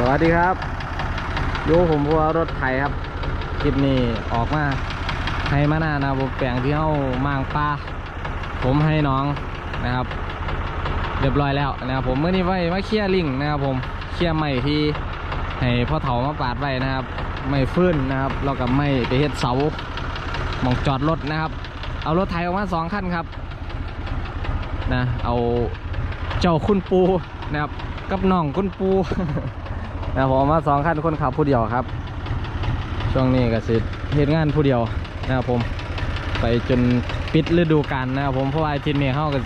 สวัสดีครับโยผมพัวรถไถครับคลิปนี้ออกมาให้มาหน้านะผมแปลงที่เฮามางปลาผมให้น้องนะครับ เรียบร้อยแล้วนะครับผมเมื่อนี้ไว้มาเคลียร์ลิงนะครับผมเคลียร์ใหม่ที่ให้พ่อเถามาปาดไว้นะครับ ไม่ฟื้นนะครับแล้วก็ไม่ไปเฮ็ดเสาหมองจอดรถนะครับ เอารถไถออกมาสองคันครับนะเอาเจ้าคุณปูนะครับกับน้องคุณปู นะผมเอามาสองคันคนขับผู้เดียวครับ ช่วงนี้ก็สิเหตุงานผู้เดียวนะครับผมไปจนปิดฤดูกาลนะครับผมเพราะว่าอทิตย์นี้เขาก็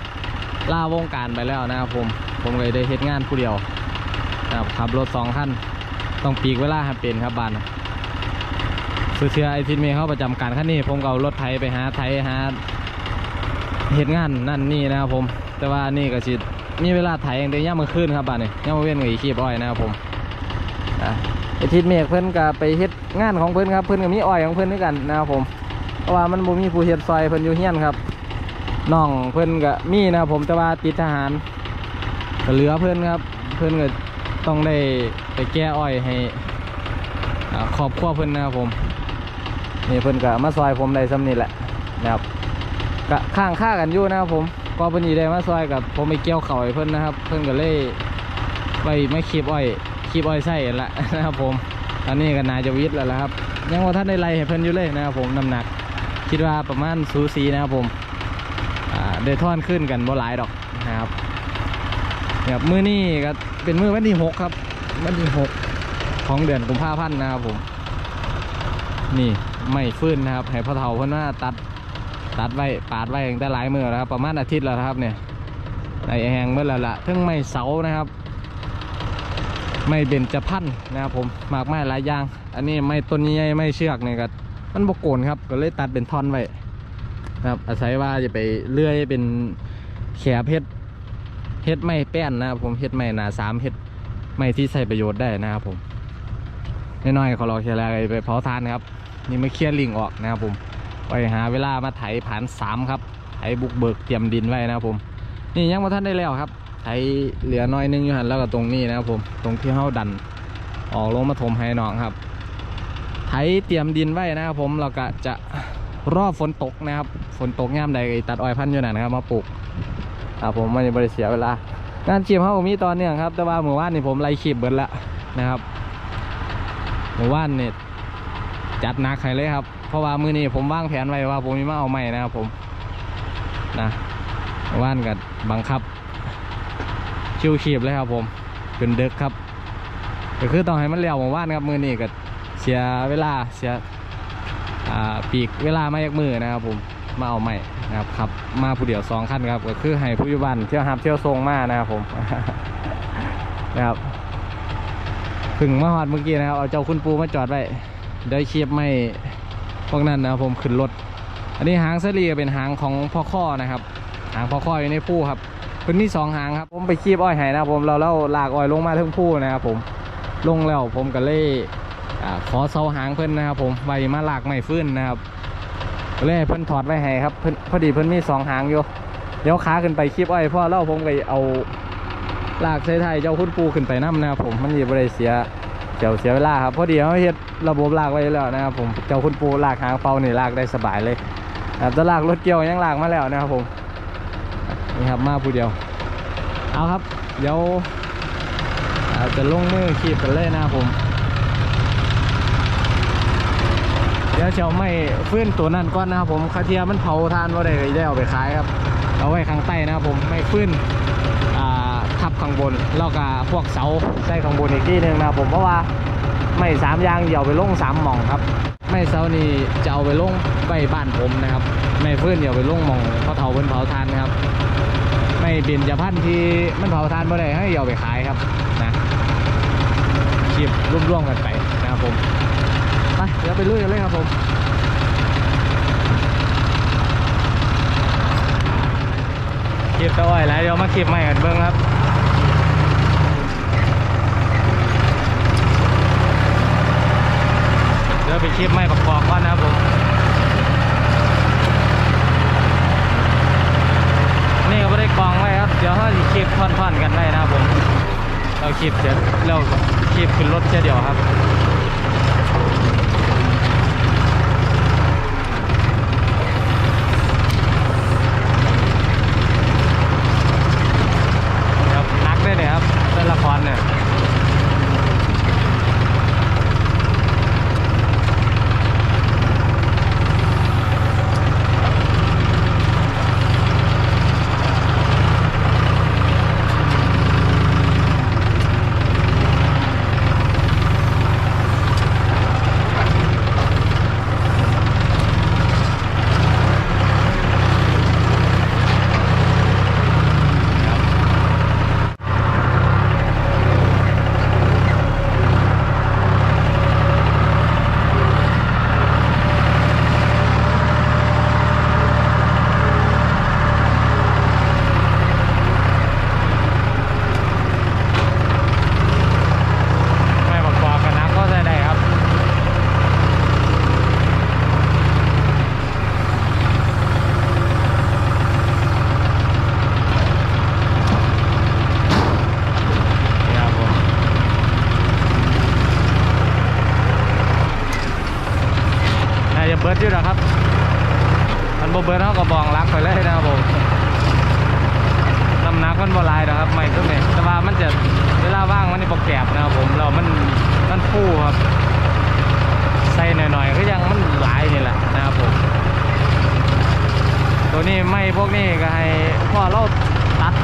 ล่าวงการไปแล้วนะครับผมผมเลยได้เหตุงานผู้เดียวนะครับขับรถสองคันต้องปีกเวลาให้เป็นครับบ้านสุเชื่อไอทิตย์นี้เขาประจำการคันนี้ผมก็เอารถไถไปหาไถหาเหตุงานนั่นนี่นะครับผม แต่ว่านี่ก็สิมีเวลาไถอย่างเดียวย่ามมือขึ้นครับบ้านนี้ย่ามมือเว้นกับอีขีบอ้อยนะครับผมะไอทิศเมฆเพิ่อนก็ไปเฮ็ดงานของเพิ่อนครับ เพิ่อนก็มีอ้อยของเพิ่อนด้วยกันนะครับผม เพราะว่ามันบ่มีผู้เฮ็ดซอยเพิ่อนอยู่เฮียนครับน้องเพิ่อนก็มีนะครับผมแต่ว่าติดทหารก็เหลือเพิ่อนครับ เพิ่อนก็ต้องได้ไปแก้อ้อยให้อาครอบครัวเพิ่อนนะครับผมนี่เพิ่อนก็มาซอยผมได้ซ้ำนี่แหละนะครับก็ข้างค่ากันอยู่นะครับผมก็เพิ่อนสิได้มาซอยกับผมไปเกี่ยวเข้าวให้เพิ่อนนะครับ เพิ่อนก็เลยไปไม่คีบอ้อย คีบอ้อยไส้ละนะครับผม ตอนนี้ก็นาจะวิทย์แล้วละครับ ยังว่าท่านได้ไล่ให้เพิ่นอยู่เลยนะครับผมน้ำหนัก คิดว่าประมาณสูสีนะครับผมอ่าได้ท่อนขึ้นกันบ่หลายดอกนะครับนะครับมือนี้ก็เป็นมือวันที่หกครับวันที่หกของเดือนกุมภาพันธ์นะครับผม นี่ไม่ฟื้นนะครับให้พ่อเฒ่าเพิ่นว่าตัดตัดไว้ปาดไว้ตั้งแต่หลายมือแล้วครับประมาณอาทิตย์แล้วครับเนี่ยไอแหงเมื่อแล้วล่ะทั้งไม่เสานะครับ ไม่เด่นจะพันนะครับผมหมากไม้หลายอย่าง อันนี้ไม่ต้นใหญ่ไม่เชือกเนี่ยก็มันบกโกนครับก็เลยตัดเป็นท่อนไว้นะครับอาศัยว่าจะไปเลื่อยเป็นแขบเฮ็ดเฮ็ดไม่แป้นนะครับผมเฮ็ดไม่หนาสามเฮ็ดไม่ที่ใช้ประโยชน์ได้นะครับผมน้อยๆขอรอเคลียร์อะไรไปเผาทานครับ นี่มาเคลียร์ลิงออกนะครับผมไปหาเวลามาไถผ่านสามครับไถบุกเบิกเตรียมดินไว้นะครับผม นี่ยังมาท่านได้แล้วครับ ไถเหลือน้อยนึงอยู่หันแล้วก็ตรงนี้นะครับผมตรงที่เฮาดันออกลงมาถมให้น้องครับไถเตรียมดินไว้นะครับผมเราก็จะรอบฝนตกนะครับฝนตกย่ามใดตัดอ้อยพันอยู่นั่นนะครับมาปลูกครับผมมันจะบริเสียเวลางานขีบเขาก็มีตอนเนื่องครับ แต่ว่าเมื่อวานนี่ผมไล่ขีบเบิดละนะครับเมื่อวานเนี่ยจัดหนักให้เลยครับ เพราะว่ามือนี้ผมวางแผนไว้ว่าผมมีมาเอาใหม่นะครับผมนะเมื่อวานกับบังคับ ชิวขีบเลยครับผมเป็นเด็กครับก็คือต้องให้มันเร็วผมว่านครับมือนี้ก็เสียเวลาเสียปีกเวลามาจากมือนะครับผมมาเอาใหม่นะครับขับมาผู้เดียวสองคันครับก็คือให้ผู้ยู่บ้านเที่ยวหับเที่ยวทรงมานะครับผมนะครับเพึ่งมาหอดเมื่อกี้นะครับเอาเจ้าคุณปูมาจอดไว้ได้เชียบไม่พวกนั้นนะครับผมขึ้นรถอันนี้หางเสลีเป็นหางของพ่อข้อนะครับ หางพ่อข้ออยู่ในผู้ครับ เป็นมีสองหางครับ ผมไปคีบอ้อยให้นะครับผมเราเล่าลากอ้อยลงมาทั้งผู้นะครับผมลงแล้วผมก็เลยอ่ขอเสาหางเพิ่นนะครับ ผมไว้มาลากไม่ฟื้นนะครับเลยเพิ่นถอดไว้ให้ครับเพิ่นพอดีเพิ่นมีสองหางอยู่เดี๋ยวขาขึ้นไปคีบอ้อยพ่อเล่าผมก็เอาลากใส่ไทยเจ้าคุณปูขึ้นไปน้ำนะครับผมมันยีบริเสียเดี๋ยวเสียเวลาครับพอดีเขาเฮ็ดระบบลากไว้แล้วนะครับผมเจ้าคุณปูลากหางเป่านี่ลากได้สบายเลยครับจะลากรถเกี่ยวยังลากมาแล้วนะครับผม นี่ครับมาผู้เดียว เอาครับ เดี๋ยวอาจะลงมือขีบกันเลยนะครับผม เดี๋ยวเชียวไม่ฟื้นตัวนั่นก่อนนะครับผมคาเทียมันเผาทานว่าได้ก็ได้เอาไปขายครับ เอาไว้ข้างใต้นะครับผมไม่ฟื้นทับข้างบนแล้วก็พวกเสาใส่ข้างบนอีกที่หนึ่งนะครับผมเพราะว่าไม่สามยางเดี๋ยวไปลงสามหม่องครับ ไม่เสานี่จะเอาไปลงไว้บ้านผมนะครับ ไม่ฟื้นเดี๋ยวไปลงหม่องเขาเผาเพิ่นเผาทานนะครับ ไม่เบญจพรรณที่มันเผาทานบ่ได้ให้เอาไปขายครับนะคีบร่วมๆกันไปนะครับผมไปเดี๋ยวไปลุยกันเลยครับผมคีบตะอ้อยแล้วเดี๋ยวมาคีบใหม่กันเบิ้งครับเดี๋ยวไปคีบไม้ประกอบก่อนนะครับผม นี่ กองไว้ครับ เดี๋ยวเขาจะคลิปท่อนๆกันได้นะครับผม เราคลิปเสร็จเราคลิปขึ้นรถแค่เดี๋ยวครับนักด้วยเนี่ยครับเล่นละครเนี่ยไม่ประกอบกันนักก็ได้ได้ครับ นี่ครับผมน่าจะเบิร์ดอยู่นะครับ มันบ่เบิร์ดเท่ากับบองรักไปเลยนะครับผมน้ำหนักมันบ่หลายนะครับไม่ต้องเนี่ยแต่ว่ามันจะเวลาว่างมันนี่ปกแกบนะครับผมเรามันมันฟูครับ ใส่หน่อยๆก็ยังมันหลายนี่แหละนะครับผม ตัวนี้ไม่พวกนี้ก็ให้พ่อเราตัด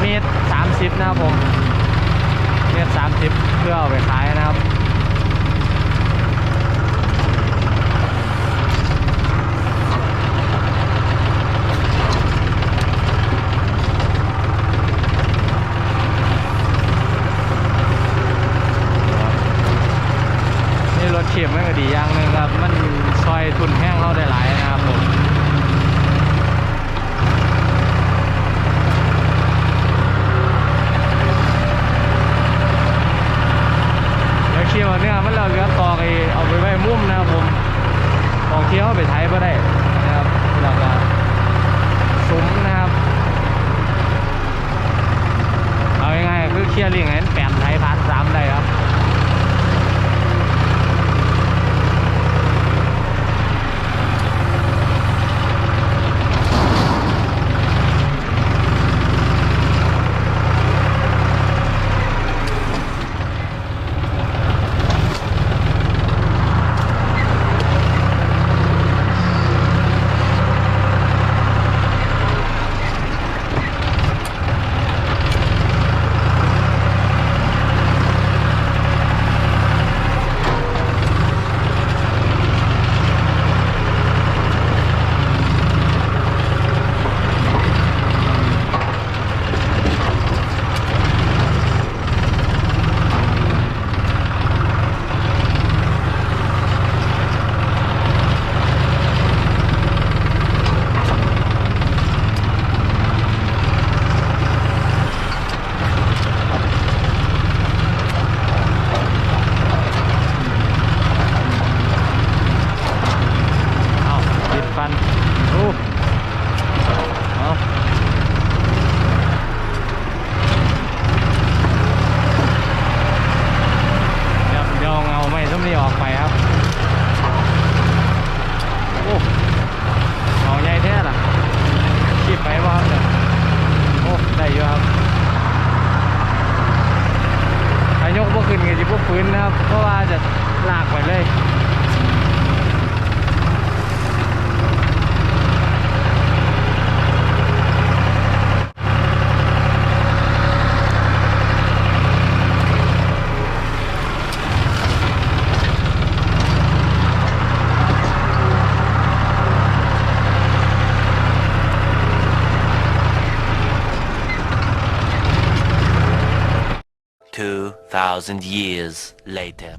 เมตรสามสิบนะครับผมเมตรสามสิบเพื่อเอาไปขายนะครับนี่รถเข็มมันก็ดีอย่างหนึงครับ มันซอยทุนแห้งเราได้หลายนะครับผม เดี๋ยวเคี่ยวเนี่ยมันเราเหลือตอกไอเอาไปไว้มุมนะครับผมของเที่ยวไปไทยก็ได้นะครับแล้วก็ซุ้มนะครับเอาง่ายๆคือเคลียร์ลิงเห้มันแปมไทยพันสามได้ครับ 2,000 years later.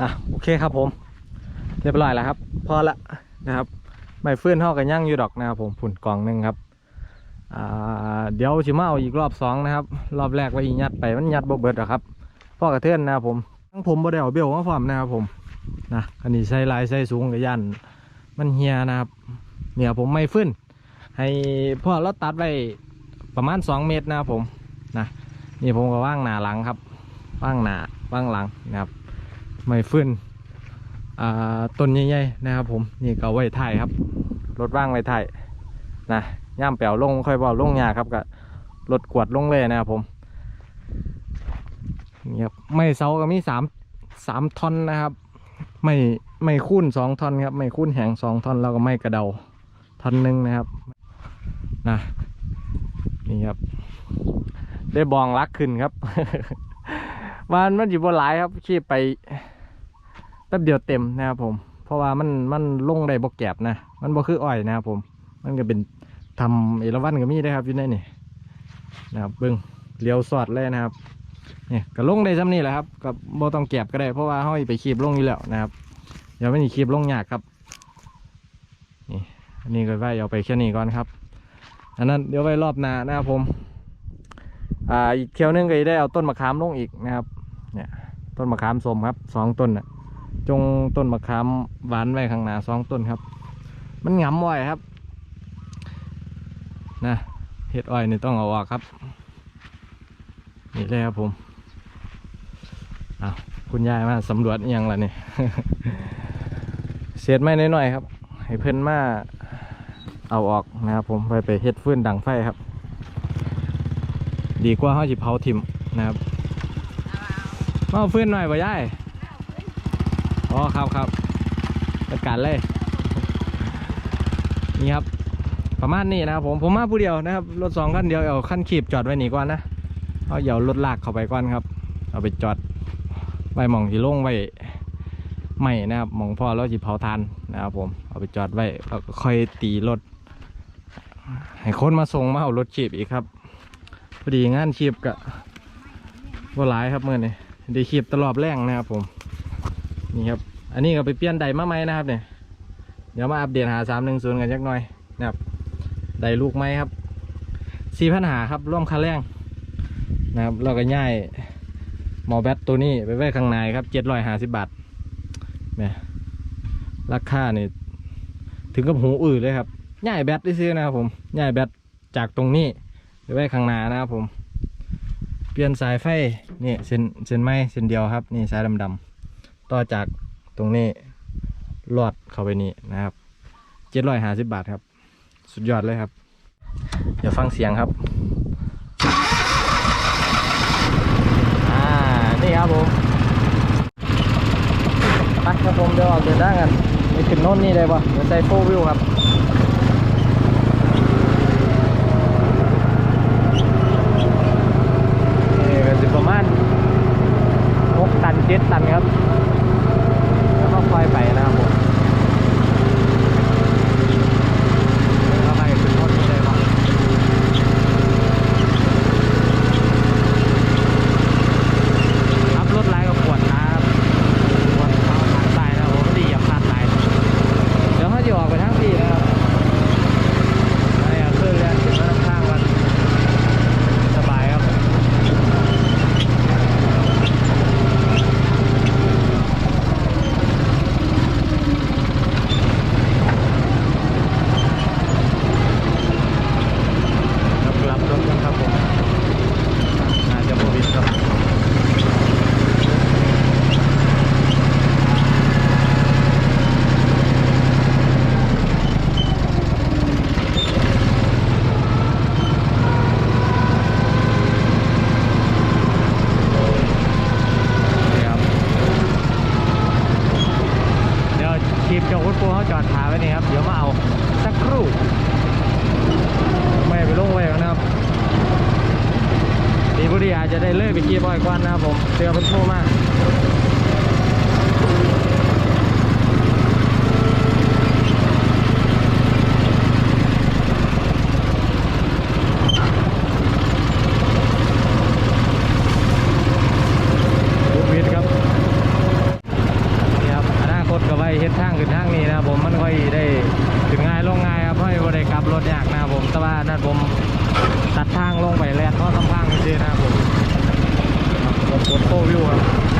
อะโอเคครับผม เรียบร้อยแล้วครับ พอละนะครับไม่ฟื้นเท่ากันยั่งอยู่ดอกนะครับผมผุ่นกล่องหนึ่งครับอ่าเดี๋ยวชิมาเอาอีกรอบสองนะครับ รอบแรกไว้ยัดไปมันยัดบ่เบิดหรอกครับพ่อกระเทือนนะครับผมทั้งผมบ่ได้เอาเบลมาฟอมนะครับผมนะอันนี้ใส่ลายใส่สูงกับยันมันเฮียนะครับเนี่ยผมไม่ฟื้นให้พ่อเราตัดไว้ประมาณ 2 เมตรนะครับผมนะนี่ผมก็ว่างหนาหลังครับ ว่างหนาว่างหลังนะครับไม่ฟื้นต้นใหญ่ๆนะครับ ผมนี่ก็ไว้ถ่ายครับ รถว่างไว้ถ่ายนะย่ามแปวลงค่อยเบาลงยาครับก็รถกวดลงเลยนะครับผมนี่ครับไม่เสาก็มีสามสามท่อนนะครับ ไม่ไม่คุ้นสองท่อนครับ ไม่คุ้นแหงสองท่อนแล้วก็ไม่กระเดาท่อนหนึ่งนะครับนะนี่ครับ ได้บองรักขึ้นครับ วันมันอยู่บนหลายครับขี่ไปแป๊บเดียวเต็มนะครับผม เพราะว่ามันมันลงได้บกแกบนะ มันบ่คืออ้อยนะครับผม มันก็เป็นทำเอราวันก็มีได้ครับอยู่ในนี่นะครับเบิ้งเลี้ยวสอดเลยนะครับเนี่ยก็ลงได้ซ้ำนี่แหละครับก็บ่ต้องแกบก็ได้ เพราะว่าห้อยไปขีบลงอยู่แล้วนะครับเดี๋ยวไม่มีขีบลงยากครับนี่อันนี้ก็ไว้เอาไปแค่นี้ก่อนครับ อันนั้นเดี๋ยวไว้รอบหน้านะครับผมอ่าอีกเที่ยวนึงก็ได้เอาต้นมะขามลงอีกนะครับ เนี่ยต้นมะขามส้มครับสองต้นน่ะจงต้นมะขามหวานไว้ข้างหน้าสองต้นครับ มันหงำไว้ครับนะเห็ดอ้อยนี่ต้องเอาออกครับ นี่เลยครับผมเอาคุณยายมาสำรวจยังล่ะนี่เศษไม้น้อยๆครับ ให้เพื่อนมาเอาออกนะครับผมไปไปเฮ็ดฟืนดังไฟครับ ดีกว่าเขาจิเผาทิมนะครับ มาเอาฟืนหน่อยบ่ยายอ๋อครับครับจัดการเลย นี่ครับ ประมาณนี้นะครับผมผมมาผู้เดียวนะครับ รถสองคันเดียวเอาขั้นขีบจอดไว้หนีก่อนนะเอาเดี๋ยวรถลากเข้าไปก่อนครับ เอาไปจอดไว้หมองที่โล่งไว้ไม่นะครับหมองพ่อแล้วจิเผาทานนะครับผมเอาไปจอดไว้แล้วก็ค่อยตีรถให้คนมาส่งมาเอารถขีบอีกครับพอดีงานคีบกะว่าหลายครับเมื่อนี้ ได้คีบตลอดแรงนะครับผม นี่ครับ อันนี้ก็ไปเปลี่ยนไดมาไหมนะครับเนี่ย เดี๋ยวมาอัปเดตหาสามหนึ่งศูนย์กันจักหน่อยนะครับ ไดลูกไหมครับสี่พันหาครับร่วมค่าแรงนะครับเราก็ย่ายหมอแบตตัวนี้ไปไว้ข้างในครับเจ็ดร้อยห้าสิบบาทเนี่ยราคาเนี่ยถึงกับหูอื้อเลยครับย่ายแบตได้ซื้อนะครับผมย่ายแบตจากตรงนี้ไปไว้ข้างหน้านะครับผม เปลี่ยนสายไฟ นี่เส้นเส้นไม้เส้นเดียวครับ นี่สายดำๆต่อจากตรงนี้ลอดเข้าไปนี่นะครับเจ็ดร้อยห้าสิบบาทครับ สุดยอดเลยครับ เดี๋ยวฟังเสียงครับอ่านี่ครับผมไปครับผมเดี๋ยวออกเดินทางกันไปขึ้นโน่นนี่ได้ปะเดี๋ยวใส่โฟวิวครับ นี่ก็สิประมาณหกตันเจ็ดตันครับ แล้วก็ค่อยไปนะครับผมแล้วไปขึ้นรถนี่เลยว่ะขับรถไล่ก็ปวดขาครับปวดเท้าทางซ้ายนะครับผมไม่ดีอย่าพลาดไหลเดี๋ยวเขาจะออกไปทางที่นะครับนี่ก็ขึ้นเรือถึงมาข้างๆกันสบายครับ ครับกลับรถกันครับผมน่าจะโควิดครับนี่ครับ เดี๋ยวทีมเจ้าคุณปูเขาจอดขาไว้นี่ครับ เดี๋ยวมาเอาสักครู่ ไม่ไปลงไว้กันนะครับดีบุรีอา จะได้เลิกไปขี่บ่อยกว่านะครับผมเตือเป็นโทรมากบุกวิดครับนี่ครับอนาคตก็ไว้เฮ็ดทางขึ้นทางนี้นะผมมันค่อยได้ถึงง่ายลงง่ายครับเพราะว่าได้กลับรถยากนะครับผม แต่ว่านั่นผมตัดทางลงไปแลนเพราะทำทางจริงๆนะครับผม ครับรถ